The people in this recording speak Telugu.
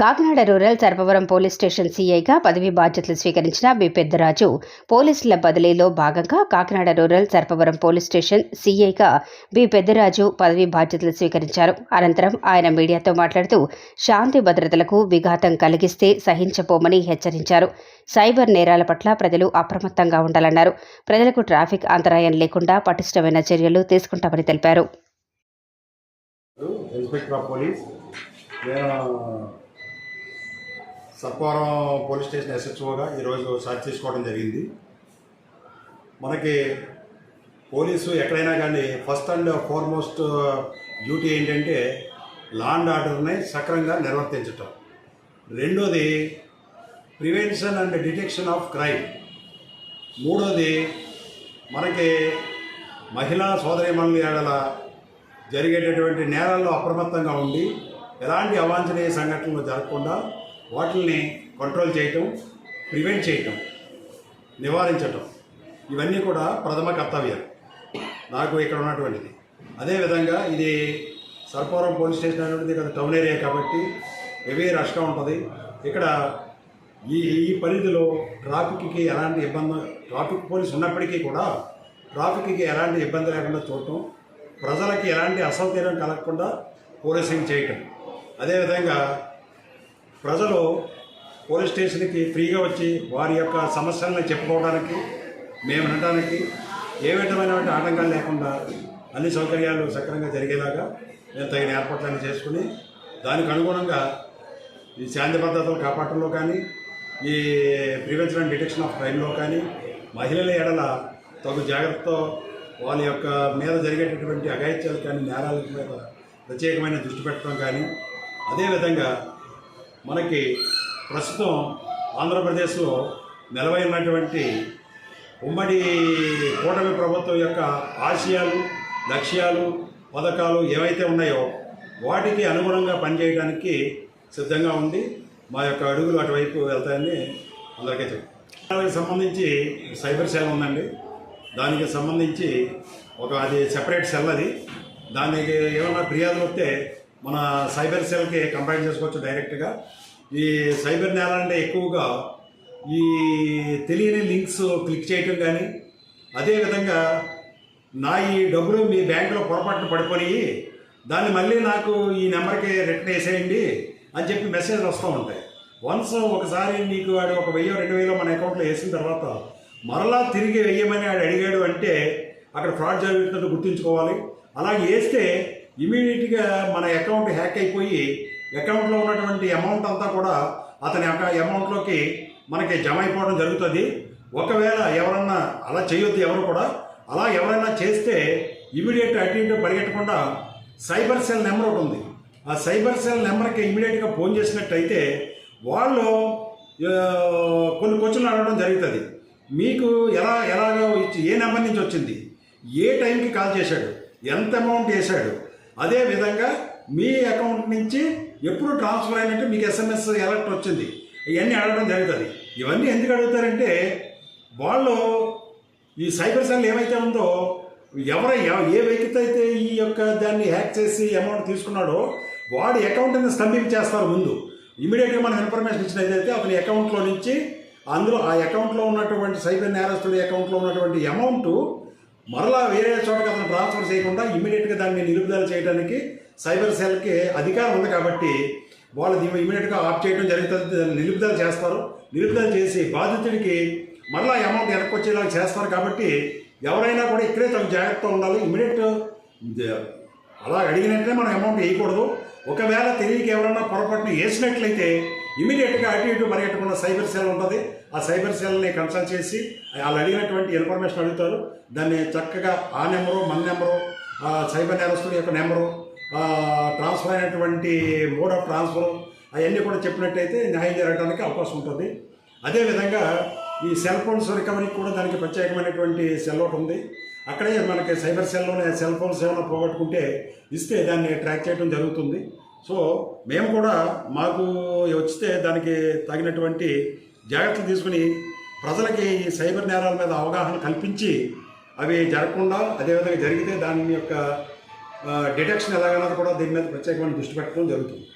Kakinada rural Sarpavaram police station సీఐగా పదవి బాధ్యతలు స్వీకరించిన బి పెద్దరాజు. పోలీసుల బదిలీలో భాగంగా Kakinada rural Sarpavaram police station సీఐగా B Peddaraju పదవి బాధ్యతలు స్వీకరించారు. అనంతరం ఆయన మీడియాతో మాట్లాడుతూ శాంతి భద్రతలకు విఘాతం కలిగిస్తే సహించబోమని హెచ్చరించారు. సైబర్ నేరాల పట్ల ప్రజలు అప్రమత్తంగా ఉండాలన్నారు. ప్రజలకు ట్రాఫిక్ అంతరాయం లేకుండా పటిష్టమైన చర్యలు తీసుకుంటామని తెలిపారు. ఇన్స్పెక్టర్ ఆఫ్ పోలీస్ నేను సర్పవరం పోలీస్ స్టేషన్ ఎస్హెచ్ఓగా ఈరోజు సార్జ్ తీసుకోవడం జరిగింది. మనకి పోలీసు ఎక్కడైనా కానీ ఫస్ట్ అండ్ ఫార్మోస్ట్ డ్యూటీ ఏంటంటే లా అండ్ ఆర్డర్ని సక్రంగా నిర్వర్తించటం. రెండోది prevention and detection of crime. మూడోది మనకి మహిళా సోదరిమణుల ఏడల జరిగేటటువంటి నేరాల్లో అప్రమత్తంగా ఉండి ఎలాంటి అవాంఛనీయ సంఘటనలు జరగకుండా వాటిని కంట్రోల్ చేయటం ప్రివెంట్ చేయటం నివారించటం. ఇవన్నీ కూడా ప్రథమ కర్తవ్యం నాకు ఇక్కడ ఉన్నటువంటిది. అదేవిధంగా ఇది సర్పవరం పోలీస్ స్టేషన్ అనేటువంటిది ఇక్కడ టౌన్ ఏరియా కాబట్టి హెవీ రష్గా ఉంటుంది. ఇక్కడ ఈ ఈ పరిధిలో ట్రాఫిక్కి ఎలాంటి ఇబ్బంది ట్రాఫిక్ పోలీస్ ఉన్నప్పటికీ కూడా ట్రాఫిక్కి ఎలాంటి ఇబ్బంది లేకుండా చూడటం ప్రజలకి ఎలాంటి అసౌకర్యం కలగకుండా పోలీసింగ్ చేయటం. అదేవిధంగా ప్రజలు పోలీస్ స్టేషన్కి ఫ్రీగా వచ్చి వారి యొక్క సమస్యలను చెప్పుకోవడానికి మేము వినడానికి ఏ విధమైనటువంటి ఆటంకాలు లేకుండా అన్ని సౌకర్యాలు సక్రమంగా జరిగేలాగా మేము తగిన ఏర్పాట్లన్నీ చేసుకుని దానికి అనుగుణంగా ఈ శాంతి భద్రతలు కాపాడటంలో కానీ ఈ ప్రివెన్షన్ అండ్ డిటెక్షన్ ఆఫ్ క్రైమ్లో కానీ మహిళల ఎడల తగు జాగ్రత్తతో వాళ్ళ యొక్క మీద జరిగేటటువంటి అఘాయిత్యాలు కానీ నేరాల మీద ప్రత్యేకమైన దృష్టి పెట్టడం కానీ అదేవిధంగా మనకి ప్రస్తుతం ఆంధ్రప్రదేశ్లో నెలవైనటువంటి ఉమ్మడి కూటమి ప్రభుత్వం యొక్క ఆశయాలు లక్ష్యాలు పథకాలు ఏవైతే ఉన్నాయో వాటికి అనుగుణంగా పనిచేయడానికి సిద్ధంగా ఉంది. మా యొక్క అడుగులు అటువైపు వెళ్తాయని అందరికీ చెప్తాం దానికి సంబంధించి సైబర్ సెల్ ఉందండి. దానికి సంబంధించి ఒక అది సెపరేట్ సెల్ అది. దానికి ఏమైనా ఫిర్యాదులు వస్తే మన సైబర్ సెల్కి కంప్లైంట్ చేసుకోవచ్చు డైరెక్ట్గా. ఈ సైబర్ నేరాలంటే ఎక్కువగా ఈ తెలియని లింక్స్ క్లిక్ చేయటం కానీ అదేవిధంగా నా ఈ డబ్బులు మీ బ్యాంకులో పొరపాటున పడిపోయి దాన్ని మళ్ళీ నాకు ఈ నెంబర్కి రిటర్న్ వేసేయండి అని చెప్పి మెసేజ్లు వస్తూ ఉంటాయి. వన్స్ ఒకసారి నీకు వాడు ఒక వెయ్యో రెండు వేలో మన అకౌంట్లో వేసిన తర్వాత మరలా తిరిగి వెయ్యమని వాడు అడిగాడు అంటే అక్కడ ఫ్రాడ్ జరుగుతున్నట్టు గుర్తుంచుకోవాలి. అలాగే వేస్తే ఇమీడియట్గా మన అకౌంట్ హ్యాక్ అయిపోయి అకౌంట్లో ఉన్నటువంటి అమౌంట్ అంతా కూడా అతని యొక్క అమౌంట్లోకి మనకి జమ అయిపోవడం జరుగుతుంది. ఒకవేళ ఎవరన్నా అలా చేయొద్దు ఎవరు కూడా. అలా ఎవరైనా చేస్తే ఇమీడియట్ అటు ఇటు పరిగెట్టకుండా సైబర్ సెల్ నెంబర్ ఒకటి ఉంది. ఆ సైబర్ సెల్ నెంబర్కి ఇమీడియట్గా ఫోన్ చేసినట్టయితే వాళ్ళు కొన్ని క్వశ్చన్లు అడగడం జరుగుతుంది. మీకు ఎలా ఎలాగో ఇచ్చి ఏ నెంబర్ నుంచి వచ్చింది? ఏ టైంకి కాల్ చేశాడు? ఎంత అమౌంట్ వేశాడు? అదే విధంగా మీ అకౌంట్ నుంచి ఎప్పుడు ట్రాన్స్ఫర్ అయినట్టు మీకు ఎస్ఎంఎస్ ఎలర్ట్ వచ్చింది. ఇవన్నీ అడగడం జరుగుతుంది. ఇవన్నీ ఎందుకు అడుగుతారంటే వాళ్ళు ఈ సైబర్ సెల్ ఏమైతే ఉందో ఎవర ఏ వ్యక్తి అయితే ఈ యొక్క దాన్ని హ్యాక్ చేసి అమౌంట్ తీసుకున్నాడో వాడి అకౌంట్ని స్తంభించేస్తారు ముందు. ఇమీడియట్గా మనం ఇన్ఫర్మేషన్ ఇచ్చినట్లయితే అతని అకౌంట్లో నుంచి అందులో ఆ అకౌంట్లో ఉన్నటువంటి సైబర్ నేరస్తుడి అకౌంట్లో ఉన్నటువంటి అమౌంట్ మరలా వేరే చోటకి అతను ట్రాన్స్ఫర్ చేయకుండా ఇమీడియట్గా దాన్ని నిలుపుదల చేయడానికి సైబర్ సెల్కి అధికారం ఉంది కాబట్టి వాళ్ళు దీన్ని ఇమీడియట్గా ఆఫ్ చేయడం జరుగుతుంది నిలుపుదల చేస్తారు. నిలుపుదల చేసి బాధితుడికి మరలా అమౌంట్ వెనక్కి వచ్చేలాగా చేస్తారు కాబట్టి ఎవరైనా కూడా ఇక్కడే తగు జాగ్రత్తగా ఉండాలి. ఇమీడియట్ అలా అడిగినట్టే మనం అమౌంట్ వేయకూడదు. ఒకవేళ తెలియక ఎవరైనా పొరపాటున వేసినట్లయితే ఇమీడియట్గా అటు ఇటు పరిగెట్టకుండా సైబర్ సెల్ ఉంటుంది. ఆ సైబర్ సెల్ని కన్సల్ట్ చేసి వాళ్ళు అడిగినటువంటి ఇన్ఫర్మేషన్ అడుగుతారు. దాన్ని చక్కగా ఆ నెంబరు మన నెంబరు సైబర్ నేరస్తుల యొక్క నెంబరు ట్రాన్స్ఫర్ అయినటువంటి మోడ్ ఆఫ్ ట్రాన్స్ఫర్ అవన్నీ కూడా చెప్పినట్టయితే న్యాయం జరగడానికి అవకాశం ఉంటుంది. అదేవిధంగా ఈ సెల్ ఫోన్స్ రికవరీకి కూడా దానికి ప్రత్యేకమైనటువంటి సెల్ ఒకటి ఉంది. అక్కడే మనకి సైబర్ సెల్లోనే సెల్ ఫోన్స్ ఏమైనా పోగొట్టుకుంటే ఇస్తే దాన్ని ట్రాక్ చేయడం జరుగుతుంది. సో మేము కూడా మాకు వచ్చితే దానికి తగినటువంటి జాగ్రత్తలు తీసుకుని ప్రజలకి ఈ సైబర్ నేరాల మీద అవగాహన కల్పించి అవి జరగకుండా అదేవిధంగా జరిగితే దాని యొక్క డిటెక్షన్ ఎలాగైనా కూడా దీని మీద ప్రత్యేకమైన దృష్టి పెట్టడం జరుగుతుంది.